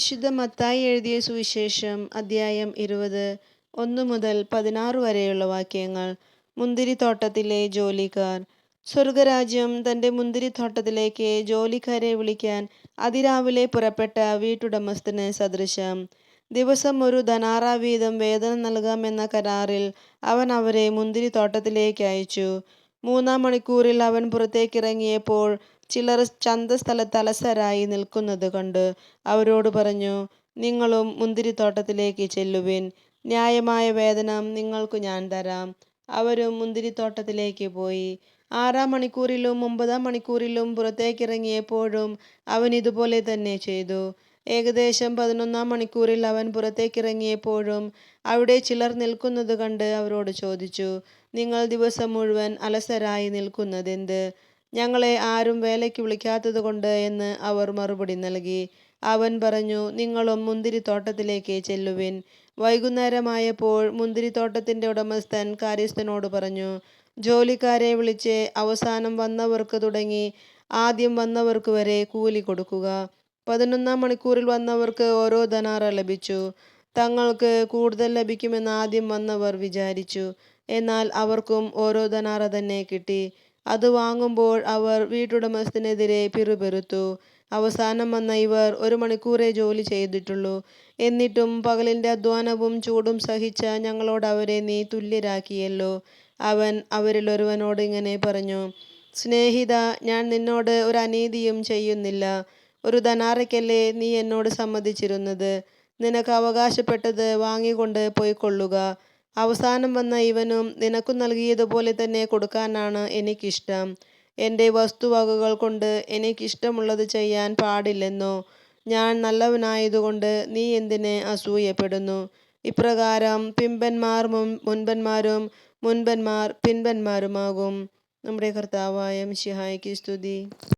വിശുദ്ധ മത്തായി എഴുതിയ സുവിശേഷം അദ്ധ്യായം ഇരുപത് ഒന്ന് മുതൽ പതിനാറ് വരെയുള്ള വാക്യങ്ങൾ. മുന്തിരിത്തോട്ടത്തിലെ ജോലിക്കാർ. സ്വർഗരാജ്യം തന്റെ മുന്തിരിത്തോട്ടത്തിലേക്ക് ജോലിക്കാരെ വിളിക്കാൻ അതിരാവിലെ പുറപ്പെട്ട വീട്ടുടമസ്ഥന് സദൃശം. ദിവസം ഒരു ധനാറ വീതം വേതനം നൽകാമെന്ന കരാറിൽ അവൻ അവരെ മുന്തിരിത്തോട്ടത്തിലേക്ക് അയച്ചു. മൂന്നാം മണിക്കൂറിൽ അവൻ പുറത്തേക്കിറങ്ങിയപ്പോൾ ചിലർ ചന്തസ്ഥലത്ത് അലസരായി നിൽക്കുന്നത് കണ്ട് അവരോട് പറഞ്ഞു നിങ്ങളും മുന്തിരിത്തോട്ടത്തിലേക്ക് ചെല്ലുവിൻ. ന്യായമായ വേതനം നിങ്ങൾക്ക് ഞാൻ തരാം. അവരും മുന്തിരിത്തോട്ടത്തിലേക്ക് പോയി. ആറാം മണിക്കൂറിലും ഒമ്പതാം മണിക്കൂറിലും പുറത്തേക്കിറങ്ങിയപ്പോഴും അവൻ ഇതുപോലെ തന്നെ ചെയ്തു. ഏകദേശം പതിനൊന്നാം മണിക്കൂറിൽ അവൻ പുറത്തേക്കിറങ്ങിയപ്പോഴും അവിടെ ചിലർ നിൽക്കുന്നത് കണ്ട് അവരോട് ചോദിച്ചു നിങ്ങൾ ദിവസം മുഴുവൻ അലസരായി നിൽക്കുന്നതെന്ത്? ഞങ്ങളെ ആരും വേലയ്ക്ക് വിളിക്കാത്തത് കൊണ്ട് എന്ന് അവർ മറുപടി നൽകി. അവൻ പറഞ്ഞു നിങ്ങളും മുന്തിരിത്തോട്ടത്തിലേക്ക് ചെല്ലുവിൻ. വൈകുന്നേരമായപ്പോൾ മുന്തിരിത്തോട്ടത്തിന്റെ ഉടമസ്ഥൻ കാര്യസ്ഥനോട് പറഞ്ഞു ജോലിക്കാരെ വിളിച്ച് അവസാനം വന്നവർക്ക് തുടങ്ങി ആദ്യം വന്നവർക്ക് വരെ കൂലി കൊടുക്കുക. പതിനൊന്നാം മണിക്കൂറിൽ വന്നവർക്ക് ഓരോ ധനാറ ലഭിച്ചു. തങ്ങൾക്ക് കൂടുതൽ ലഭിക്കുമെന്ന് ആദ്യം വന്നവർ വിചാരിച്ചു. എന്നാൽ അവർക്കും ഓരോ ധനാറ തന്നെ കിട്ടി. അത് വാങ്ങുമ്പോൾ അവർ വീട്ടുടമസ്ഥനെതിരെ പിറുപിറുത്തു. അവസാനം വന്ന ഇവർ ഒരു മണിക്കൂറേ ജോലി ചെയ്തിട്ടുള്ളൂ. എന്നിട്ടും പകലിന്റെ അധ്വാനവും ചൂടും സഹിച്ച ഞങ്ങളോട് അവരെ നീ തുല്യരാക്കിയല്ലോ. അവൻ അവരിൽ ഒരുവനോട് ഇങ്ങനെ പറഞ്ഞു സ്നേഹിത ഞാൻ നിന്നോട് ഒരു അനീതിയും ചെയ്യുന്നില്ല. ഒരു ധനാറയ്ക്കല്ലേ നീ എന്നോട് സമ്മതിച്ചിരുന്നത്? നിനക്ക് അവകാശപ്പെട്ടത് വാങ്ങിക്കൊണ്ട് പോയിക്കൊള്ളുക. അവസാനം വന്ന ഇവനും നിനക്കു നൽകിയതുപോലെ തന്നെ കൊടുക്കാനാണ് എനിക്കിഷ്ടം. എന്റെ വസ്തുവകകൾ കൊണ്ട് എനിക്കിഷ്ടമുള്ളത് ചെയ്യാൻ പാടില്ലെന്നോ. ഞാൻ നല്ലവനായതുകൊണ്ട് നീ എന്തിനെ അസൂയപ്പെടുന്നു? ഇപ്രകാരം പിമ്പന്മാർ മുൻ മുൻപന്മാരും മുൻപന്മാർ പിൻപന്മാരുമാകും. നമ്മുടെ കർത്താവായ മിഷിഹായ്ക്ക് സ്തുതി.